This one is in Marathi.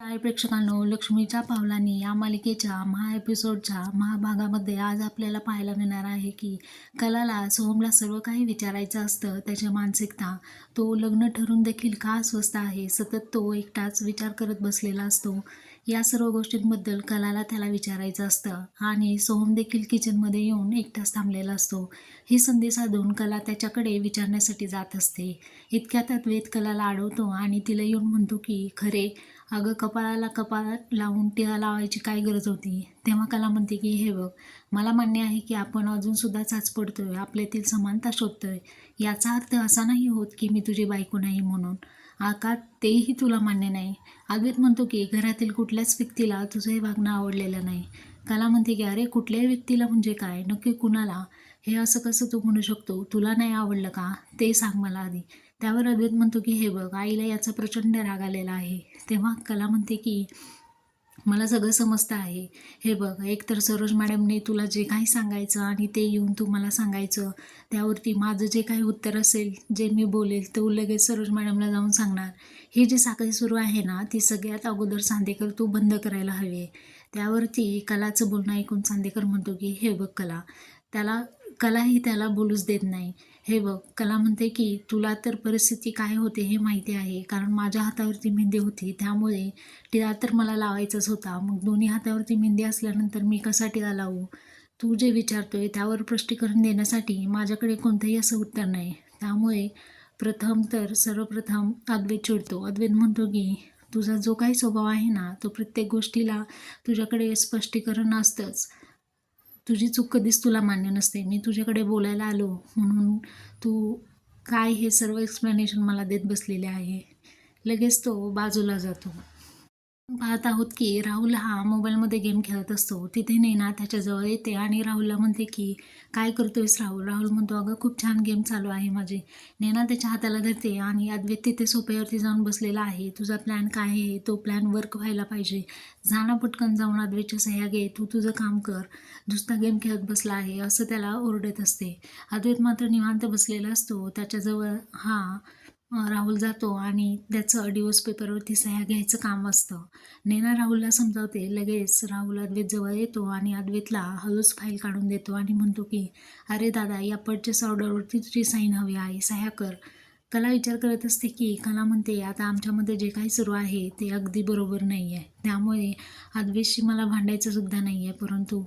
काय प्रेक्षकांनो लक्ष्मीच्या पावलांनी या मालिकेच्या महा एपिसोडच्या महाभागामध्ये आज आपल्याला पाहायला मिळणार आहे की कलाला सोहमला सर्व काही विचारायचं असतं त्याची मानसिकता तो लग्न ठरून देखील का अस्वस्थ आहे सतत तो एकटाच विचार करत बसलेला असतो. या सर्व गोष्टींबद्दल कलाला त्याला विचारायचं असतं आणि सोहम देखील किचनमध्ये येऊन एकटाच थांबलेला असतो. ही संधी साधून कला त्याच्याकडे विचारण्यासाठी जात असते. इतक्या तत्वेत कलाला अडवतो आणि तिला येऊन म्हणतो की खरे अगं कपाळाला कपाळात लावून टिळा लावायची काय गरज होती? तेव्हा कला म्हणते की हे बघ मला मान्य आहे की आपण अजूनसुद्धा चाच पडतोय आपल्यातील समानता शोधतोय. याचा अर्थ असा नाही होत की मी तुझी बायको नाही म्हणून. आका तेही तुला मान्य नाही. अद्वैत म्हणतो की घरातील कुठल्याच व्यक्तीला तुझं हे वागणं आवडलेलं नाही. कला म्हणते की अरे कुठल्याही व्यक्तीला म्हणजे काय? नक्की कुणाला? हे असं कसं तू म्हणू शकतो? तुला नाही आवडलं का? ते सांग मला आधी. त्यावर अद्वैत म्हणतो की हे बघ आईला याचा प्रचंड राग आलेला आहे. तेव्हा कला म्हणते की मला सगळं समजतं आहे. हे बघ एकतर सरोज मॅडमने तुला जे काही सांगायचं आणि ते येऊन तू मला सांगायचं त्यावरती माझं जे काही उत्तर असेल जे मी बोलेल तो लगेच सरोज मॅडमला जाऊन सांगणार. ही जी साखळी सुरू आहे ना ती सगळ्यात अगोदर सांदेकर तू बंद करायला हवी त्यावरती कलाचं बोलणं ऐकून सांदेकर म्हणतो की हे बघ कला त्याला कलाही त्याला बोलूच देत नाही. हे बघ कला म्हणते की तुला तर परिस्थिती काय होते हे माहिती आहे. कारण माझ्या हातावरती मेहंदी होती. त्यामुळे टिळा तर मला लावायचाच होता. मग दोन्ही हातावरती मेहंदी असल्यानंतर मी कसा टिळा लावू? तू जे विचारतोय त्यावर स्पष्टीकरण देण्यासाठी माझ्याकडे कोणतंही असं उत्तर नाही. त्यामुळे प्रथम तर सर्वप्रथम अद्वैत चिडतो अद्वैत म्हणतो की तुझा जो काही स्वभाव आहे ना तो प्रत्येक गोष्टीला तुझ्याकडे स्पष्टीकरण असतंच. तुझी चूक कधीच तुला मान्य नसते. मी तुझ्याकडे बोलायला आलो म्हणून तू काय हे सर्व एक्सप्लेनेशन मला देत बसलेले आहे. लगेच तो बाजूला जातो. पाहत आहोत की राहुल हा मोबाईलमध्ये गेम खेळत असतो. तिथे नैना त्याच्याजवळ येते आणि राहुलला म्हणते की काय करतोयस राहुल? राहुल म्हणतो अगं खूप छान गेम चालू आहे माझे. नैना त्याच्या हाताला धरते आणि अद्वैत तिथे सोप्यावरती जाऊन बसलेला आहे. तुझा प्लॅन काय आहे? तो प्लॅन वर्क व्हायला पाहिजे. जाणं पटकन जाऊन अद्वैतच्या सह्या घे. तू तुझं काम कर. नुसता गेम खेळत बसला आहे असं त्याला ओरडत असते. अद्वैत मात्र निवांत बसलेला असतो. त्याच्याजवळ हा राहुल जातो आणि त्याचं डिवोर्स पेपरवरती सह्या घ्यायचं काम असतं. नैना राहुलला समजावते लगेच राहुल अद्वैतजवळ येतो आणि अद्वैतला हळूच फाईल काढून देतो आणि म्हणतो की अरे दादा या पर्चेस ऑर्डरवरती तुझी साईन हवी आहे सह्या कर. कला विचार करत असते की कला म्हणते आता आमच्यामध्ये जे काही सुरू आहे ते अगदी बरोबर नाही आहे त्यामुळे अद्वैतशी मला भांडायचं सुद्धा नाही आहे परंतु